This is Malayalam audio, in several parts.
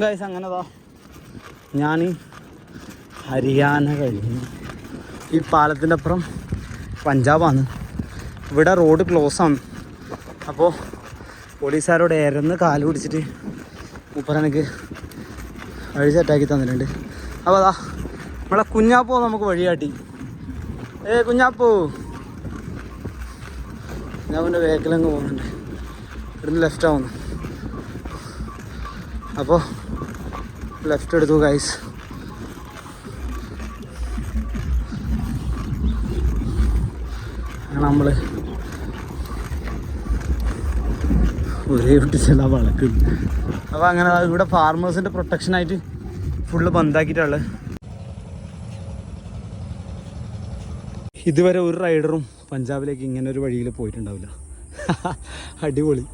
ഗൈസ് അങ്ങനെതാ ഞാൻ ഹരിയാന കഴിഞ്ഞു. ഈ പാലത്തിന്റെ അപ്പുറം പഞ്ചാബാണ്. ഇവിടെ റോഡ് ക്ലോസ് ആണ്. അപ്പോൾ പോലീസുകാരോട് ഇരന്ന് കാൽ പിടിച്ചിട്ട് ഉപ്പറനക്ക് വഴി സെറ്റാക്കി തന്നിട്ടുണ്ട്. അപ്പോൾ അതാ നമ്മളെ കുഞ്ഞാപ്പോ നമുക്ക് വഴിയാട്ടി. ഏ കുഞ്ഞാപ്പോ. ഞാൻ പിന്നെ വേക്കിലങ്ങ് പോകുന്നുണ്ട് ഇവിടുന്ന് ലെഫ്റ്റ് ആവുന്നു. അപ്പോൾ ലെഫ്റ്റ് എടുത്തു ഗൈസ് നമ്മൾ ഒരേ ഒട്ടിച്ചല്ല വളക്ക് അപ്പോൾ അങ്ങനെ ഇവിടെ ഫാർമേഴ്സിന്റെ പ്രൊട്ടക്ഷനായിട്ട് ഫുള്ള് ബന്ധാക്കിയിട്ടുള്ളത് ഇതുവരെ ഒരു റൈഡറും പഞ്ചാബിലേക്ക് ഇങ്ങനെ ഒരു വഴിയിൽ പോയിട്ടുണ്ടാവില്ല. അടിപൊളി.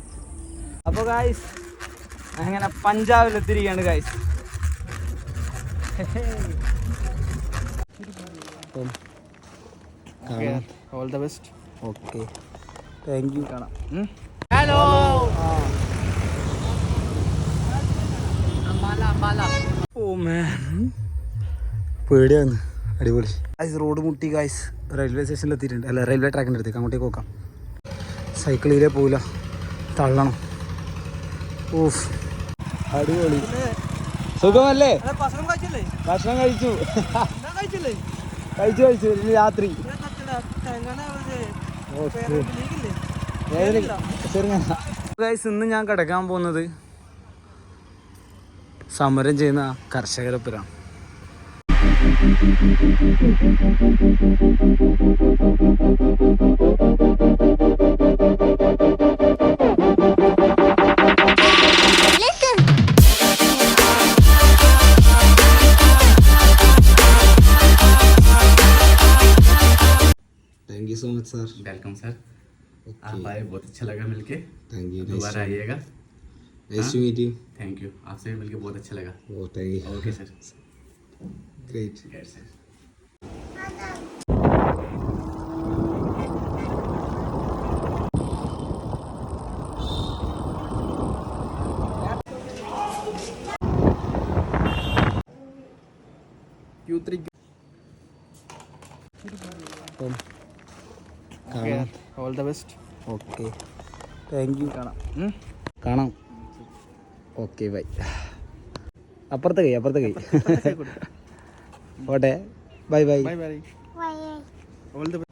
അപ്പോൾ ഗായ്സ് അങ്ങനെ പഞ്ചാബിലെത്തിരിക്കുകയാണ് guys all the best okay thank you കാണാം. ഹലോ ഓ മാൻ പേടിയാണ്. അടിപൊളി. ഗായ്സ് റോഡ് മുട്ടി ഗായ്സ് റെയിൽവേ സ്റ്റേഷനിൽ എത്തിയിട്ടുണ്ട്. അല്ല റെയിൽവേ ട്രാക്കിന്റെ അടുത്തേക്ക്. അങ്ങോട്ടേക്ക് നോക്കാം സൈക്കിളിലേ പോവില്ല. തള്ളണം. ഓഫ് അടിപൊളി. സുഖമല്ലേ? ഭക്ഷണം കഴിച്ചു. കഴിച്ചു കഴിച്ചു. ഇന്ന് രാത്രി. ഗൈസ് ഇന്ന് ഞാൻ കിടക്കാൻ പോകുന്നത് സമരം ചെയ്യുന്ന കർഷകരപ്പുരാണ് आता रहिएगा nice to meet you thank you आपसे भी मिलकर बहुत अच्छा लगा। ओ thank you okay sir great great sir All the best. Okay. Thank you കാണാം. കാണാം. ഓക്കെ ബൈ അപ്പുറത്തെ കൈ അപ്പുറത്തെ കൈ ഓട്ടെ bye bye bye bye all the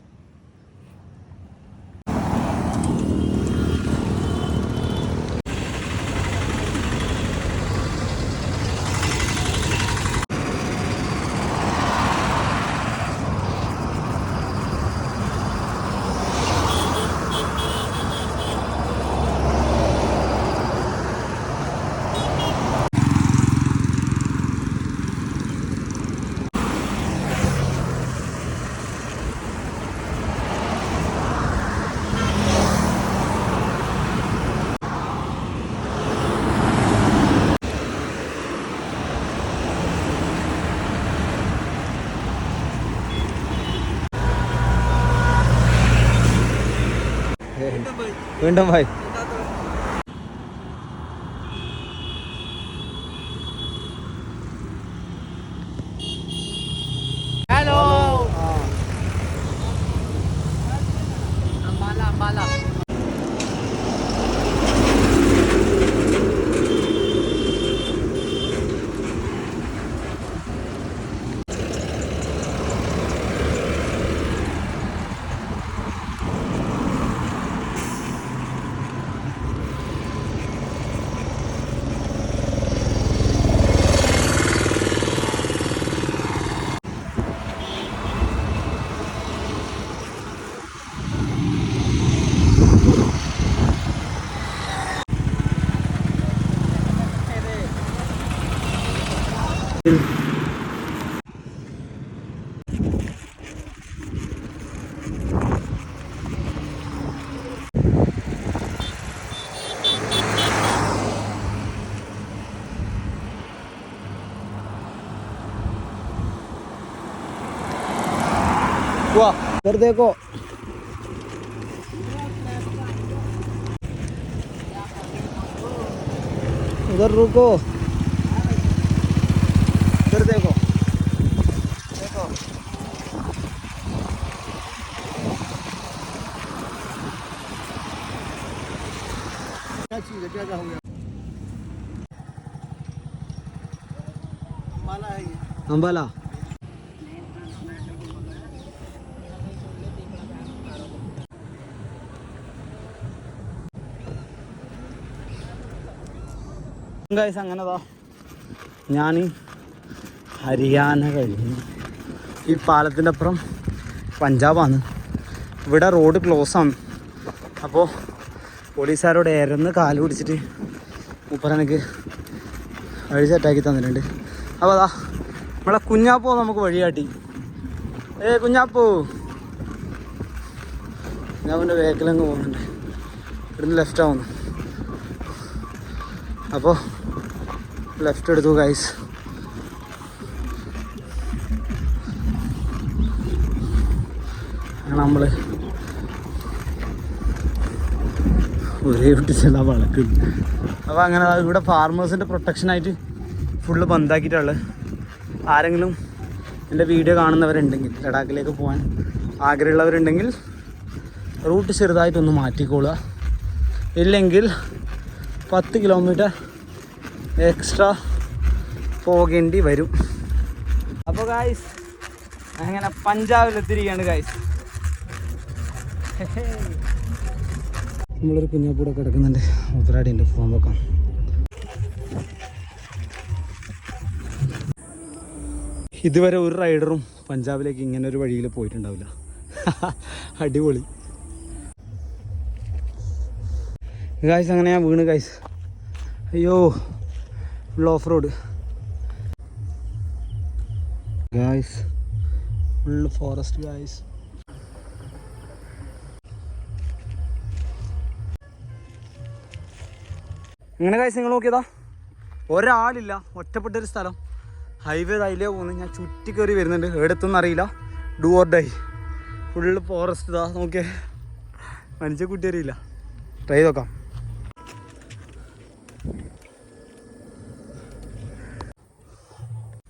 വീണ്ടും ബൈ इधर देखो। उधर रुको। इधर देखो। देखो। क्या क्या हो गया? ഗൈസ് അങ്ങനെതാ ഞാൻ ഹരിയാന കഴിഞ്ഞു. ഈ പാലത്തിന്റെ അപ്പുറം പഞ്ചാബാണ്. ഇവിടെ റോഡ് ക്ലോസ് ആണ്. അപ്പോൾ പോലീസുകാരോട് ഇരന്ന് കാൽ പിടിച്ചിട്ട് ഉപ്പറനക്ക് വഴി സെറ്റാക്കി തന്നിട്ടുണ്ട്. അപ്പോൾ അതാ നമ്മളെ കുഞ്ഞാപ്പോ നമുക്ക് വഴികാട്ടി ഏ കുഞ്ഞാപ്പോ. ഞാൻ അവന്റെ വേക്കിലങ്ങ് പോകുന്നുണ്ട് ഇവിടുന്ന് ലെഫ്റ്റ് ആവുന്നു. അപ്പോൾ ലെഫ്റ്റ് എടുത്തു ഗൈസ് നമ്മൾ ഒരേ കുട്ടിച്ചല്ല വളക്ക് അപ്പോൾ അങ്ങനെ ഇവിടെ ഫാർമേഴ്സിന്റെ പ്രൊട്ടക്ഷനായിട്ട് ഫുള്ള് ബന്ധാക്കിയിട്ടുള്ളത്. ആരെങ്കിലും എന്റെ വീഡിയോ കാണുന്നവരുണ്ടെങ്കിൽ ലഡാക്കിലേക്ക് പോകാൻ ആഗ്രഹമുള്ളവരുണ്ടെങ്കിൽ റൂട്ട് ചെറുതായിട്ടൊന്ന് മാറ്റിക്കോളുക. ഇല്ലെങ്കിൽ പത്ത് കിലോമീറ്റർ എക്സ്ട്രാ പോകേണ്ടി വരും. അപ്പോൾ ഗായ്സ് അങ്ങനെ പഞ്ചാബിലെത്തിരിക്കുകയാണ് ഗായ്സ് നമ്മളൊരു കുഞ്ഞാപ്പൂടെ കിടക്കുന്നുണ്ട്. ഉത്തരാടിന്റെ ഫോൺ വെക്കാം ഇതുവരെ ഒരു റൈഡറും പഞ്ചാബിലേക്ക് ഇങ്ങനെ ഒരു വഴിയിൽ പോയിട്ടുണ്ടാവില്ല. അടിപൊളി. ഗായ്സ് അങ്ങനെ ഞാൻ വീണ് ഗായ്സ് അയ്യോ full of road guys full forest guys അങ്ങനെ കാഴ്ച നിങ്ങൾ നോക്കിയതാ? ഒരാളില്ല ഒറ്റപ്പെട്ടൊരു സ്ഥലം. ഹൈവേ അതിലേ പോകുന്നത് ഞാൻ ചുറ്റി കയറി വരുന്നുണ്ട്. എവിടെത്തൊന്നും അറിയില്ല. Do or die full forest ഇതാ നോക്കിയേ. മനുഷ്യ കുട്ടി അറിയില്ല. ട്രൈ നോക്കാം.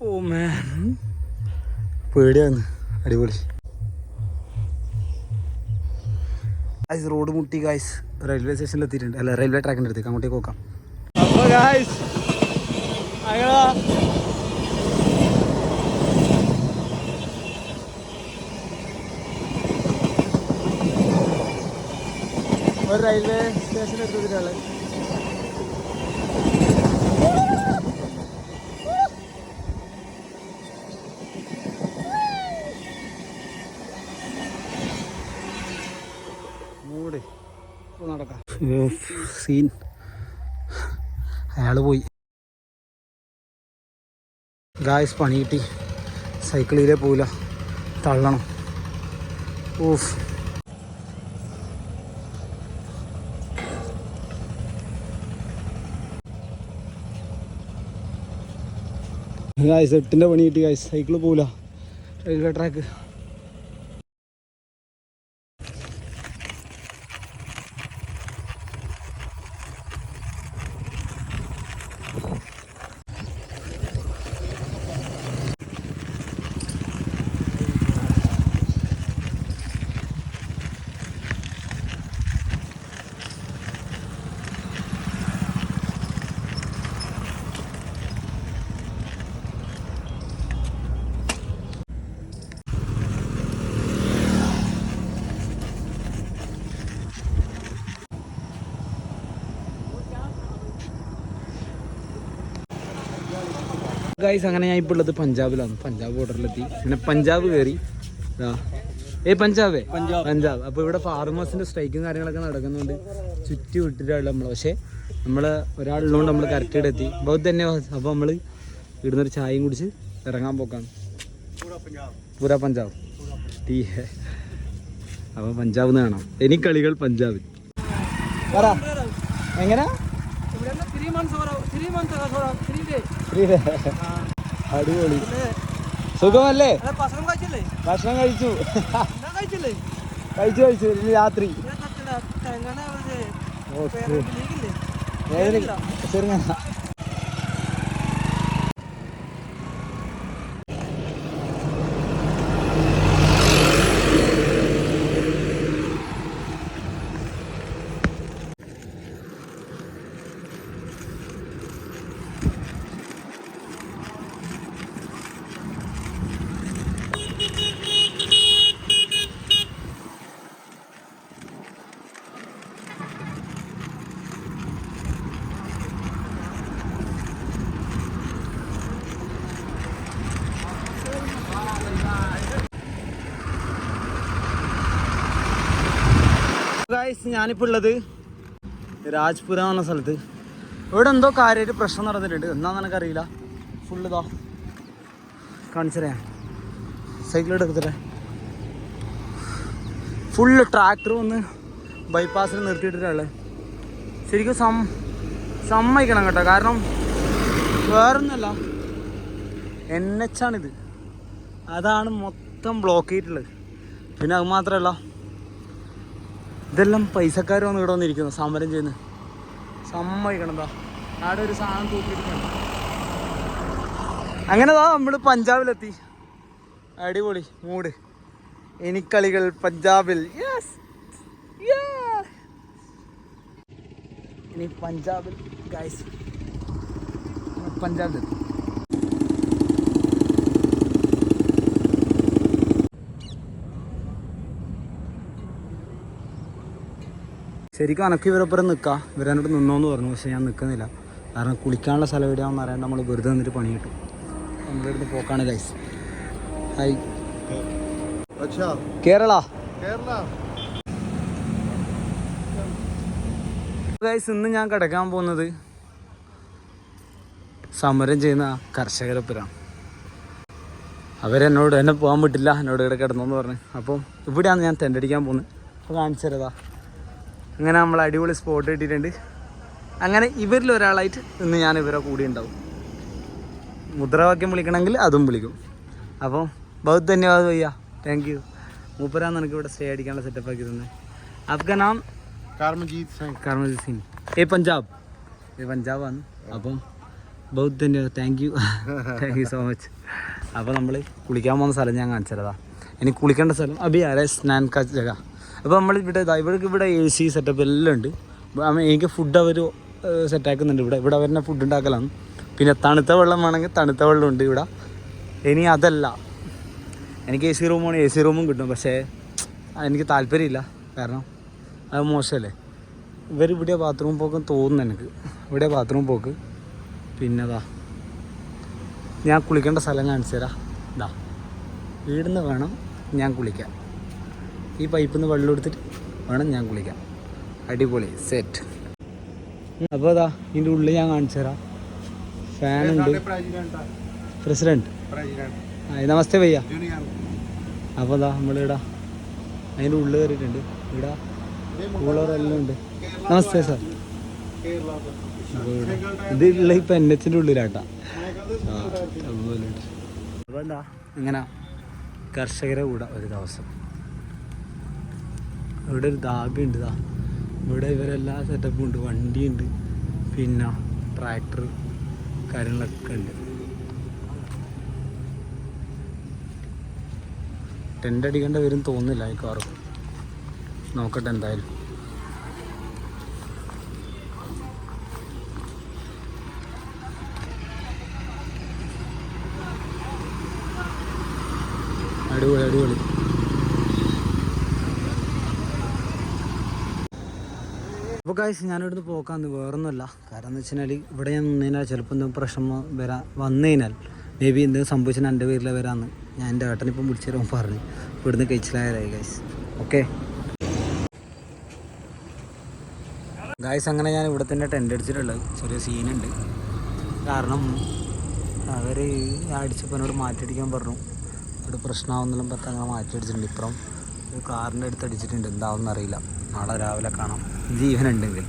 ഓ മാൻ പേടിയാണ്. അടിപൊളി. ഗായ്സ് റോഡ് മുട്ടി ഗായ്സ് റെയിൽവേ സ്റ്റേഷനിൽ എത്തിയിട്ടുണ്ട്. അല്ല റെയിൽവേ ട്രാക്കിന്റെ അടുത്തേക്ക്. അങ്ങോട്ടേക്ക് നോക്കാം അപ്പോൾ ഗായ്സ് ഒരു റെയിൽവേ സ്റ്റേഷൻ എടുത്തിട്ടുള്ളത് മൂടി നടക്കാം സീൻ അയാൾ പോയി. ഗായ്സ് പണി കിട്ടി. സൈക്കിളിലേ പോവില്ല. തള്ളണം. ഊഫ് ഗായ്സ് എട്ടിന്റെ പണി കിട്ടി ഗായ്സ് സൈക്കിൾ പോവില്ല. Railway track. ഗൈസ് അങ്ങനെ ഞാൻ ഇപ്പോൾ ഉള്ളത് പഞ്ചാബിലാണ്. പഞ്ചാബ് ബോർഡറിലെത്തി അങ്ങനെ പഞ്ചാബ് കയറി ഏ പഞ്ചാബേ? പഞ്ചാബ്. അപ്പോൾ ഇവിടെ ഫാർമേഴ്സിന്റെ സ്ട്രൈക്കും കാര്യങ്ങളൊക്കെ നടക്കുന്നുണ്ട്. ചുറ്റി വിട്ടിട്ടാണ് നമ്മൾ പക്ഷേ നമ്മൾ ഒരാളുള്ളതുകൊണ്ട് നമ്മൾ കറക്റ്റ് ഇവിടെ എത്തി. ബൗദ്ധ തന്നെ അപ്പോൾ നമ്മൾ ഇവിടുന്ന് ഒരു ചായയും കുടിച്ച് ഇറങ്ങാൻ പോക്കാണ്. പൂരാ പഞ്ചാബ്. ടീ. അപ്പോൾ പഞ്ചാബ് എന്ന് കാണാം. ഇനി കളികൾ പഞ്ചാബിൽ. എങ്ങനെ? അടിപൊളി സുഖമല്ലേ ഭക്ഷണം കഴിച്ചു കഴിച്ചു കഴിച്ചു ഇനി രാത്രി ചെറുങ്ങനെ ഗായ്സ് ഞാനിപ്പോൾ ഉള്ളത് രാജ്പുര എന്ന സ്ഥലത്ത്. ഇവിടെ എന്തോ കാര്യമായിട്ട് പ്രശ്നം നടന്നിട്ടുണ്ട്. എന്താണെന്ന് എനിക്കറിയില്ല ഫുള്ള് ഇതാ. കാണിച്ചറിയാം സൈക്കിൾ എടുക്കത്തില്ലേ ഫുള്ള് ട്രാക്ടർ വന്ന് ബൈപ്പാസിൽ നിർത്തിയിട്ടിട്ടുള്ളത്. ശരിക്കും സം സമ്മതിക്കണം കേട്ടോ. കാരണം വേറൊന്നുമല്ല. എൻ എച്ച് ആണിത്. അതാണ് മൊത്തം ബ്ലോക്ക് ചെയ്തിട്ടുള്ളത്. പിന്നെ അത് മാത്രമല്ല ഇതെല്ലാം പൈസക്കാർ വന്ന് ഇവിടെ വന്നിരിക്കുന്നു സമരം ചെയ്യുന്നു സമ്മതിക്കണം അവിടെ ഒരു സാധനം തൂക്കിയിട്ടുണ്ട് അങ്ങനെ ദാ നമ്മൾ പഞ്ചാബിലെത്തി. അടിപൊളി മൂട്. എനിക്കളികൾ പഞ്ചാബിൽ. യെസ് ഇനി പഞ്ചാബിൽ ഗൈസ് പഞ്ചാബിലെത്തി ശരിക്കും അനക്ക് ഇവരൊപ്പം നിൽക്കുക ഇവരെന്നോട് നിന്നോന്ന് പറഞ്ഞു പക്ഷേ ഞാൻ നിൽക്കുന്നില്ല കാരണം കുളിക്കാനുള്ള സ്ഥലം എവിടെയാണെന്ന് അറിയാണ്ട് നമ്മൾ വെറുതെ നിന്നിട്ട് പണി കിട്ടും. നമ്മുടെ അടുത്ത് പോക്കാണ് ഗൈസ് ഹായ് കേരള. ഗൈസ് ഇന്ന് ഞാൻ കിടക്കാൻ പോകുന്നത് സമരം ചെയ്യുന്ന കർഷകരൊപ്പരാണ് അവരെന്നോട് എന്നെ പോകാൻ പറ്റില്ല എന്നോട് ഇവിടെ കിടന്നു എന്ന് പറഞ്ഞു. അപ്പം ഇവിടെയാണ് ഞാൻ തെന്റടിക്കാൻ പോകുന്നത്. അപ്പോൾ കാണിച്ചരുതാ അങ്ങനെ നമ്മൾ അടിപൊളി സ്പോട്ട് കിട്ടിയിട്ടുണ്ട് അങ്ങനെ ഇവരിൽ ഒരാളായിട്ട് ഇന്ന് ഞാൻ ഇവരെ കൂടി ഉണ്ടാവും മുദ്രാവാക്യം വിളിക്കണമെങ്കിൽ അതും വിളിക്കും അപ്പോൾ ബഹുത് ധന്യവാദ് ഭയ്യ താങ്ക് യു മൂപ്പരാന്ന് എനിക്ക് ഇവിടെ സ്റ്റേ അടിക്കാനുള്ള സെറ്റപ്പ് ആക്കി തന്നെ आपका नाम करमजीत सिंह കർമ്മജിത് സിംഗ് ഏ പഞ്ചാബ് ഏ പഞ്ചാബാണ് അപ്പം ബഹുത് ധന്യവാദ് thank you thank you so much അപ്പോൾ നമ്മൾ കുളിക്കാൻ പോകുന്ന സ്ഥലം ഞാൻ കാണിച്ചതാ എനിക്ക് കുളിക്കേണ്ട സ്ഥലം അബി അരെ സ്നാൻ കാ ജഗ അപ്പോൾ നമ്മൾ ഇവിടെ ഇതാ ഇവിടെ എ സി സെറ്റപ്പ് എല്ലാം ഉണ്ട്. എനിക്ക് ഫുഡ് അവർ സെറ്റാക്കുന്നുണ്ട് ഇവിടെ. ഇവിടെ അവരുടെ ഫുഡ് ഉണ്ടാക്കലാണ് പിന്നെ തണുത്ത വെള്ളം വേണമെങ്കിൽ തണുത്ത വെള്ളം ഉണ്ട് ഇവിടെ. ഇനി അതല്ല. എനിക്ക് എ സി റൂമാണ് എ സി റൂമും കിട്ടും. പക്ഷേ എനിക്ക് താല്പര്യമില്ല. കാരണം അത് മോശമല്ലേ? ഇവർ ഇവിടെ ബാത്റൂം പോക്കും തോന്നുന്നു എനിക്ക്. ഇവിടെ ബാത്റൂം പോക്ക്. പിന്നെ അതാ ഞാൻ കുളിക്കേണ്ട സ്ഥലം കാണിച്ചു തരാം ഇതാ വീടിന്ന് വേണം ഞാൻ കുളിക്കാൻ. ഈ പൈപ്പിൽ നിന്ന് വെള്ളം എടുത്തിട്ട് വേണം ഞാൻ കുളിക്കാം. അടിപൊളി സെറ്റ് അപ്പോൾ അതാ ഇതിന്റെ ഉള്ളിൽ ഞാൻ കാണിച്ചു തരാം. ഫാനുണ്ട് പ്രസിഡന്റ് നമസ്തേ വയ്യ അപ്പോൾ അതാ നമ്മളിടാ അതിന്റെ ഉള്ളിൽ കയറിയിട്ടുണ്ട് ഇടാ. കൂളർ എല്ലാം ഉണ്ട്. നമസ്തേ സാർ. ഇത് ഉള്ള ഇപ്പം എൻ എച്ചിന്റെ ഉള്ളിലാട്ടാ അതുപോലെ അപ്പോൾ എന്താ ഇങ്ങനെ കർഷകരെ കൂടാ ഒരു ദിവസം. ഇവിടെ ഒരു ഉണ്ട് ഇതാ ഇവിടെ ഇവരെല്ലാ സെറ്റപ്പും ഉണ്ട്. വണ്ടിയുണ്ട് പിന്നെ ട്രാക്ടർ കാര്യങ്ങളൊക്കെ ഉണ്ട്. ടെന്റ് അടിക്കേണ്ട വരും തോന്നില്ല ഈ കാറും നോക്കട്ടെ എന്തായാലും. അടിപൊളി അടിപൊളി. കാശ് ഞാനിവിടുന്ന് പോക്കാന്ന് വേറൊന്നുമല്ല. കാരണം എന്ന് വെച്ചാൽ ഇവിടെ ഞാൻ നിന്നതിനാൽ ചിലപ്പോൾ എന്തെങ്കിലും പ്രശ്നം വരാൻ വന്നു കഴിഞ്ഞാൽ മേ ബി എന്തെങ്കിലും സംഭവിച്ചാൽ എന്റെ പേരിൽ വരാമെന്ന് ഞാൻ എന്റെ ഏട്ടനിപ്പം വിളിച്ചു പറഞ്ഞു. ഇവിടുന്ന് കഴിച്ചിലായാലായി ഗായ്സ് ഓക്കെ ഗായ്സ് അങ്ങനെ ഞാൻ ഇവിടെ തന്നെ ടെന്റ് അടിച്ചിട്ടുള്ളത്. ചെറിയ സീനുണ്ട് കാരണം അവർ അടിച്ചപ്പോൾ എന്നോട് മാറ്റിയടിക്കാൻ പറഞ്ഞു. ഇവിടെ പ്രശ്നമാവുന്നെല്ലാം പത്ത് അങ്ങനെ മാറ്റി അടിച്ചിട്ടുണ്ട്. ഇപ്പുറം ഒരു കാറിന്റെ അടുത്ത് അടിച്ചിട്ടുണ്ട്. എന്താവും അറിയില്ല. നാളെ രാവിലെ കാണാം. ജീവനുണ്ടെങ്കിൽ.